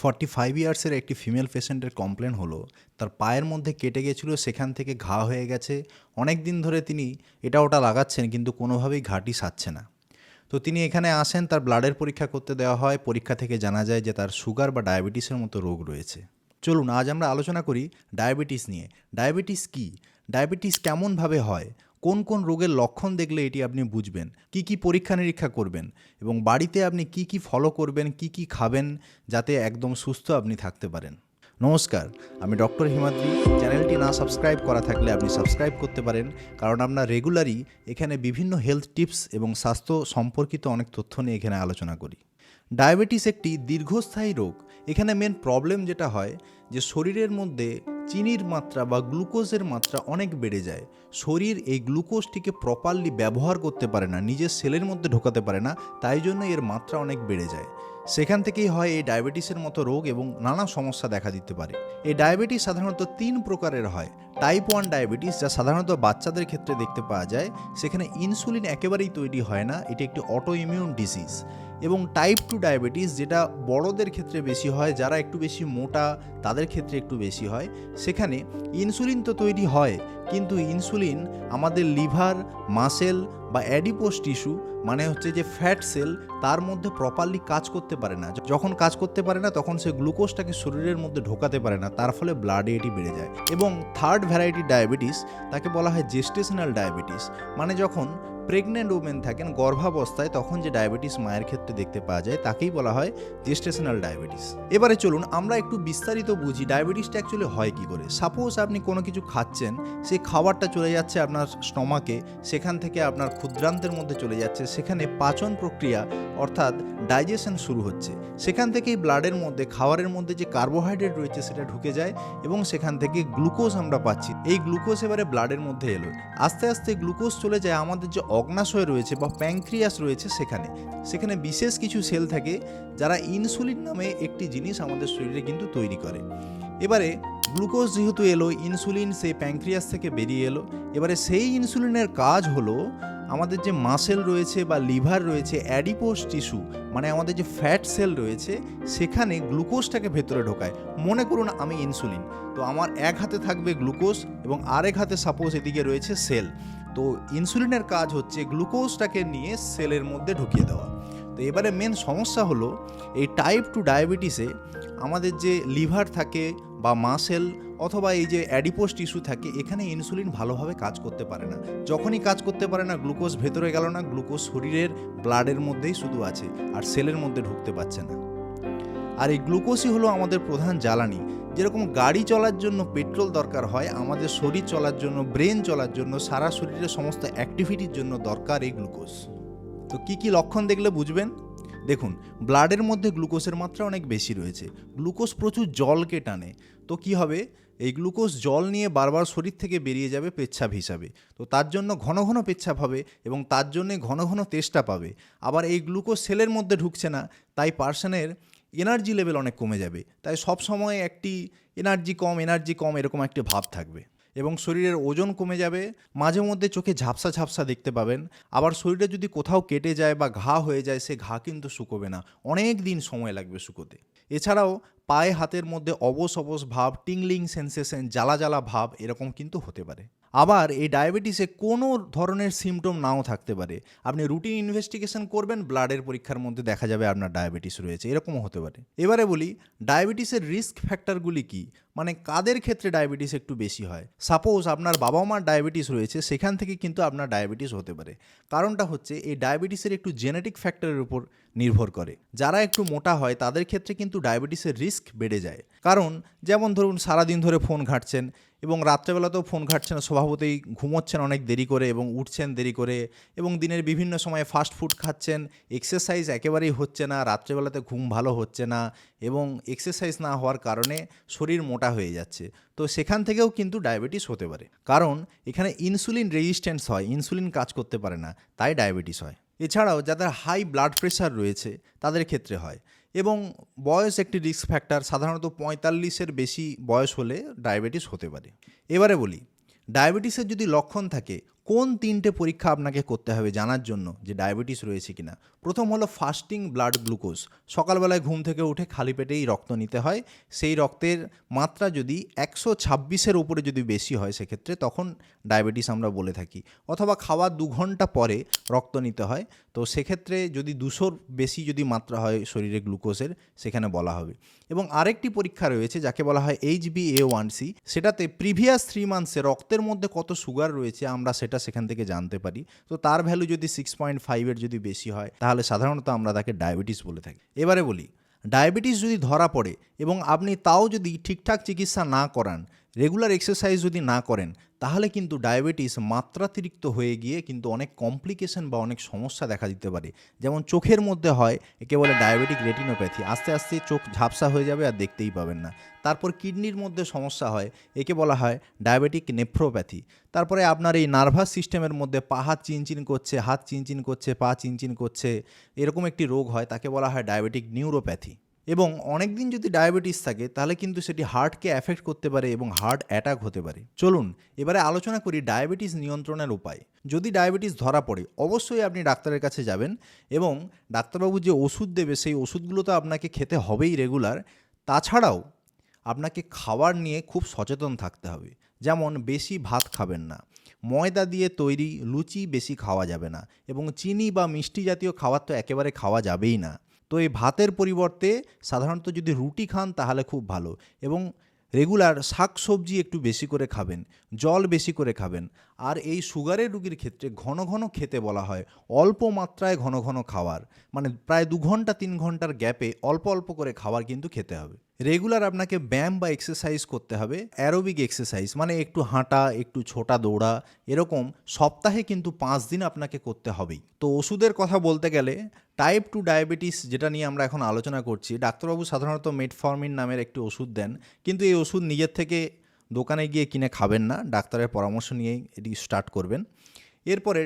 Forty five ইয়ার্সের একটি female পেশেন্টের complain হলো। তার পায়ের মধ্যে কেটে গেছিল, সেখান থেকে ঘা হয়ে গেছে। অনেক দিন ধরে তিনি এটা ওটা লাগাচ্ছেন, কিন্তু কোনোভাবেই ঘাটি সারছে না। তো তিনি এখানে আসেন, তার ব্লাডের পরীক্ষা করতে দেওয়া হয়। পরীক্ষা থেকে জানা যায় যে, তার সুগার বা ডায়াবেটিসের মতো রোগ রয়েছে। চলুন, আজ আমরা আলোচনা করি ডায়াবেটিস নিয়ে। ডায়াবেটিস কি? ডায়াবেটিস কেমনভাবে হয়? কোন কোন রোগের লক্ষণ দেখলে এটি আপনি বুঝবেন? কি কি পরীক্ষা নিরীক্ষা করবেন? এবং বাড়িতে আপনি কি কি ফলো করবেন? কি কি খাবেন? যাতে একদম সুস্থ আপনি থাকতে পারেন। নমস্কার, আমি ডক্টর হিমাদ্রি। চ্যানেলটি না সাবস্ক্রাইব করা থাকলে আপনি সাবস্ক্রাইব করতে পারেন। কারণ আমরা রেগুলারই এখানে বিভিন্ন হেলথ টিপস এবং স্বাস্থ্য সম্পর্কিত অনেক তথ্য নিয়ে এখানে আলোচনা করি। ডায়াবেটিস একটি দীর্ঘস্থায়ী রোগ। এখানে মেন প্রবলেম যেটা হয় যে শরীরের মধ্যে চিনির মাত্রা বা গ্লুকোজের মাত্রা অনেক বেড়ে যায়। শরীর এই গ্লুকোজটিকে প্রপারলি ব্যবহার করতে পারে না, নিজের সেলের মধ্যে ঢোকাতে পারে না, তাই জন্য এর মাত্রা অনেক বেড়ে যায়। সেখান থেকেই হয় এই ডায়াবেটিসের মতো রোগ এবং নানা সমস্যা দেখা দিতে পারে। এই ডায়াবেটিস সাধারণত তিন প্রকারের হয়। টাইপ ওয়ান ডায়াবেটিস যা সাধারণত বাচ্চাদের ক্ষেত্রে দেখতে পাওয়া যায়। সেখানে ইনসুলিন একেবারেই তৈরি হয় না, এটি একটি অটো ইমিউন ডিজিজ এবং টাইপ টু ডায়াবেটিস যেটা বড়দের ক্ষেত্রে বেশি হয়, যারা একটু বেশি মোটা, তাদের ক্ষেত্রে একটু বেশি হয়। সেখানে ইনসুলিন তো তৈরি হয়, কিন্তু ইনসুলিন আমাদের লিভার মাসেল বা অ্যাডিপোস টিস্যু মানে হচ্ছে যে ফ্যাট সেল তার মধ্যে প্রপারলি কাজ করতে পারে না। যখন কাজ করতে পারে না, তখন সে গ্লুকোজটাকে শরীরের মধ্যে ঢোকাতে পারে না, তার ফলে ব্লাডে এটি বেড়ে যায়। এবং থার্ড ভ্যারাইটি ডায়াবেটিস তাকে বলা হয় জেস্টেশনাল ডায়াবেটিস মানে যখন প্রেগনেন্ট ওমেন থাকেন, গর্ভাবস্থায় তখন যে ডায়াবেটিস মায়ের ক্ষেত্রে দেখতে পাওয়া যায়, তাকেই বলা হয় জেস্টেশনাল ডায়াবেটিস এবারে চলুন আমরা একটু বিস্তারিত বুঝি ডায়াবেটিসটা অ্যাকচুয়ালি হয় কি করে। সাপোজ আপনি কোনো কিছু খাচ্ছেন সেই খাবারটা চলে যাচ্ছে আপনার স্টমাকে, সেখান থেকে আপনার ক্ষুদ্রান্তের মধ্যে চলে যাচ্ছে, সেখানে পাচন প্রক্রিয়া অর্থাৎ ডাইজেশন শুরু হচ্ছে। সেখান থেকেই ব্লাডের মধ্যে, খাবারের মধ্যে যে কার্বোহাইড্রেট রয়েছে সেটা ঢুকে যায় এবং সেখান থেকে গ্লুকোজ আমরা পাচ্ছি। এই গ্লুকোজ এবারে ব্লাডের মধ্যে এলো। আস্তে আস্তে গ্লুকোজ চলে যায়, আমাদের যে অগ্নাশয় রয়েছে বা প্যাংক্রিয়াস রয়েছে সেখানে। সেখানে বিশেষ কিছু সেল থাকে যারা ইনসুলিন নামে একটি জিনিস আমাদের শরীরে কিন্তু তৈরি করে। এবারে গ্লুকোজ যেহেতু এলো, ইনসুলিন সেই প্যাংক্রিয়াস থেকে বেরিয়ে এলো। এবারে সেই ইনসুলিনের কাজ হলো আমাদের যে মাসেল রয়েছে বা লিভার রয়েছে অ্যাডিপোস টিস্যু মানে আমাদের যে ফ্যাট সেল রয়েছে, সেখানে গ্লুকোজটাকে ভেতরে ঢোকায়। মনে করুন আমি ইনসুলিন তো আমার এক হাতে থাকবে গ্লুকোজ এবং আরেক হাতে সাপোজ এদিকে রয়েছে সেল তো ইনসুলিনের কাজ হচ্ছে গ্লুকোজটাকে নিয়ে সেলের মধ্যে ঢুকিয়ে দেওয়া। তো এবারে মেন সমস্যা হলো, এই টাইপ টু ডায়াবেটিসে আমাদের যে লিভার থাকে বা মাসেল অথবা এই যে অ্যাডিপোস টিস্যু থাকে, এখানে ইনসুলিন ভালোভাবে কাজ করতে পারে না। যখনই কাজ করতে পারে না, গ্লুকোজ ভেতরে গেল না, গ্লুকোজ শরীরের ব্লাডের মধ্যেই শুধু আছে, আর সেলের মধ্যে ঢুকতে পারছে না। আর এই গ্লুকোজই হলো আমাদের প্রধান জ্বালানি। যেরকম গাড়ি চলার জন্য পেট্রোল দরকার হয়, আমাদের শরীর চলার জন্য, ব্রেন চলার জন্য, সারা শরীরের সমস্ত অ্যাক্টিভিটির জন্য দরকার এই গ্লুকোজ। তো কি কি লক্ষণ দেখলে বুঝবেন? দেখুন, ব্লাডের মধ্যে গ্লুকোজের মাত্রা অনেক বেশি রয়েছে। গ্লুকোজ প্রচুর জলকে টানে। তো কি হবে? এই গ্লুকোজ জল নিয়ে বারবার শরীর থেকে বেরিয়ে যাবে পেচ্ছাপ হিসাবে। তো তার জন্য ঘন ঘন পেচ্ছাপ হবে এবং তার জন্যে ঘন ঘন তেষ্টা পাবে। আবার এই গ্লুকোজ সেলের মধ্যে ঢুকছে না, তাই পার্সনের এনার্জি লেভেল অনেক কমে যাবে। তাই সব সময় একটি এনার্জি কম এনার্জি কম এরকম একটি ভাব থাকবে। এবং শরীরের ওজন কমে যাবে, মাঝে মধ্যে চোখে ঝাপসা ঝাপসা দেখতে পাবেন। আবার শরীরে যদি কোথাও কেটে যায় বা ঘা হয়ে যায়, সে ঘা কিন্তু শুকোবে না। অনেক দিন সময় লাগবে শুকোতে। এছাড়াও পায়ে হাতের মধ্যে অবস অবস ভাব, টিংলিং সেন্সেশন, জ্বালা জ্বালা ভাব এরকম কিন্তু হতে পারে। আবার এই ডায়াবেটিসে কোনো ধরনের সিমটম নাও থাকতে পারে। আপনি রুটিন ইনভেস্টিগেশন করবেন ব্লাডের পরীক্ষার মধ্যে দেখা যাবে আপনার ডায়াবেটিস রয়েছে, এরকমও হতে পারে। এবারে বলি, ডায়াবেটিসের রিস্ক ফ্যাক্টরগুলি কি? মানে কাদের ক্ষেত্রে ডায়াবেটিস একটু বেশি হয়? সাপোজ আপনার বাবা মার ডায়াবেটিস রয়েছে, সেখান থেকে কিন্তু আপনার ডায়াবেটিস হতে পারে। কারণটা হচ্ছে, এই ডায়াবেটিসের একটু জেনেটিক ফ্যাক্টরের উপর নির্ভর করে। যারা একটু মোটা হয়, তাদের ক্ষেত্রে কিন্তু ডায়াবেটিসের রিস্ক বেড়ে যায়। কারণ, যেমন ধরুন, সারাদিন ধরে ফোন ঘাঁটছেন এবং রাত্রেবেলাতেও ফোন ঘাঁটছেন স্বভাবতই ঘুমোচ্ছেন অনেক দেরি করে এবং উঠছেন দেরি করে এবং দিনের বিভিন্ন সময়ে ফাস্ট ফুড খাচ্ছেন এক্সারসাইজ একেবারেই হচ্ছে না, রাত্রেবেলাতে ঘুম ভালো হচ্ছে না এবং এক্সারসাইজ না হওয়ার কারণে শরীর মোটা হয়ে যাচ্ছে। তো সেখান থেকেও কিন্তু ডায়াবেটিস হতে পারে। কারণ এখানে ইনসুলিন রেজিস্ট্যান্স হয় ইনসুলিন কাজ করতে পারে না, তাই ডায়াবেটিস হয়। এছাড়াও যাদের হাই ব্লাড প্রেশার রয়েছে, তাদের ক্ষেত্রে হয় এবং বয়স একটি রিস্ক ফ্যাক্টর সাধারণত পঁয়তাল্লিশের বেশি বয়স হলে ডায়াবেটিস হতে পারে। এবারে বলি ডায়াবেটিসের যদি লক্ষণ থাকে কোন তিনটে পরীক্ষা আপনাকে করতে হবে জানার জন্য যে ডায়াবেটিস রয়েছে কিনা? প্রথম হলো ফাস্টিং ব্লাড গ্লুকোজ সকালবেলায় ঘুম থেকে উঠে খালি পেটেই রক্ত নিতে হয়। সেই রক্তের মাত্রা যদি একশো ছাব্বিশের উপরে যদি বেশি হয় সেক্ষেত্রে তখন ডায়াবেটিস আমরা বলে থাকি। অথবা খাওয়ার দু ঘণ্টা পরে রক্ত নিতে হয়। তো সেক্ষেত্রে যদি দুশোর বেশি যদি মাত্রা হয় শরীরে গ্লুকোজের সেখানে বলা হবে। এবং আরেকটি পরীক্ষা রয়েছে যাকে বলা হয় H B A one C সেটাতে প্রিভিয়াস থ্রি মান্থসে রক্তের মধ্যে কত সুগার রয়েছে আমরা সেটা সেখান থেকে জানতে পারি। তো তার ভ্যালু যদি সিক্স পয়েন্ট ফাইভের যদি বেশি হয়, তাহলে সাধারণত আমরা তাকে ডায়াবেটিস বলে থাকি। এবারে বলি ডায়াবেটিস যদি ধরা পড়ে এবং আপনি তাও যদি ঠিকঠাক চিকিৎসা না করান রেগুলার এক্সারসাইজ যদি না করেন, তাহলে কিন্তু ডায়াবেটিস মাত্রাতিরিক্ত হয়ে গিয়ে কিন্তু অনেক কমপ্লিকেশন বা অনেক সমস্যা দেখা দিতে পারে। যেমন চোখের মধ্যে হয়, একে বলে ডায়াবেটিক রেটিনোপ্যাথি আস্তে আস্তে চোখ ঝাপসা হয়ে যাবে আর দেখতেই পাবেন না। তারপর কিডনির মধ্যে সমস্যা হয়, একে বলা হয় ডায়াবেটিক নেফ্রোপ্যাথি তারপরে আপনার এই নার্ভাস সিস্টেমের মধ্যে পা হাত চিনচিন করছে, হাত চিনচিন করছে, পা চিনচিন করছে, এরকম একটি রোগ হয়, তাকে বলা হয় ডায়াবেটিক নিউরোপ্যাথি এবং অনেক দিন যদি ডায়াবেটিস থাকে, তাহলে কিন্তু সেটি হার্টকে অ্যাফেক্ট করতে পারে এবং হার্ট অ্যাটাক হতে পারে। চলুন, এবারে আলোচনা করি ডায়াবেটিস নিয়ন্ত্রণের উপায়। যদি ডায়াবেটিস ধরা পড়ে, অবশ্যই আপনি ডাক্তারের কাছে যাবেন এবং ডাক্তারবাবু যে ওষুধ দেবে, সেই ওষুধগুলো তো আপনাকে খেতে হবেই রেগুলার। তাছাড়াও, আপনাকে খাবার নিয়ে খুব সচেতন থাকতে হবে। যেমন, বেশি ভাত খাবেন না। ময়দা দিয়ে তৈরি লুচি বেশি খাওয়া যাবে না। এবং চিনি বা মিষ্টি জাতীয় খাবার তো একেবারে খাওয়া যাবেই না। তো এই ভাতের পরিবর্তে সাধারণত যদি রুটি খান তাহলে খুব ভালো এবং রেগুলার শাক সবজি একটু বেশি করে খাবেন, জল বেশি করে খাবেন। আর এই সুগারের রুগীর ক্ষেত্রে ঘন ঘন খেতে বলা হয়, অল্প মাত্রায় ঘন ঘন খাওয়ার। মানে প্রায় দু ঘণ্টা, তিন ঘণ্টার গ্যাপে অল্প অল্প করে খাবার কিন্তু খেতে হবে। রেগুলার আপনাকে ব্যায়াম বা এক্সারসাইজ করতে হবে, অ্যারোবিক এক্সারসাইজ মানে একটু হাঁটা, একটু ছোটা দৌড়া, এরকম সপ্তাহে কিন্তু পাঁচ দিন আপনাকে করতে হবেই। তো ওষুধের কথা বলতে গেলে টাইপ টু ডায়াবেটিস যেটা নিয়ে আমরা এখন আলোচনা করছি, ডাক্তারবাবু সাধারণত মেটফর্মিন নামের একটি ওষুধ দেন, কিন্তু এই ওষুধ নিজের থেকে দোকানে গিয়ে কিনে খাবেন না, ডাক্তারের পরামর্শ নিয়েই এটি স্টার্ট করবেন। এরপরে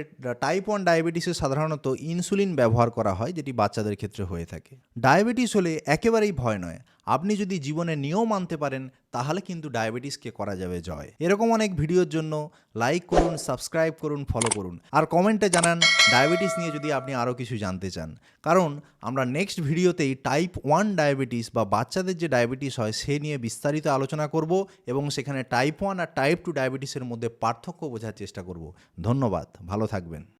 টাইপ ওয়ান ডায়াবেটিসে সাধারণত ইনসুলিন ব্যবহার করা হয়, যেটি বাচ্চাদের ক্ষেত্রে হয়ে থাকে। ডায়াবেটিস হলে একেবারেই ভয় নয়। আপনি যদি জীবনে নিয়ম মানতে পারেন, তাহলে কিন্তু ডায়াবেটিসকে করা যাবে জয়। এরকম অনেক ভিডিওর জন্য লাইক করুন সাবস্ক্রাইব করুন ফলো করুন। আর কমেন্টে জানান ডায়াবেটিস নিয়ে যদি আপনি আরও কিছু জানতে চান। কারণ আমরা নেক্সট ভিডিওতেই টাইপ ওয়ান ডায়াবেটিস বা বাচ্চাদের যে ডায়াবেটিস হয়, সে নিয়ে বিস্তারিত আলোচনা করব এবং সেখানে টাইপ ওয়ান আর টাইপ টু ডায়াবেটিসের মধ্যে পার্থক্য বোঝার চেষ্টা করব। ধন্যবাদ, ভালো থাকবেন।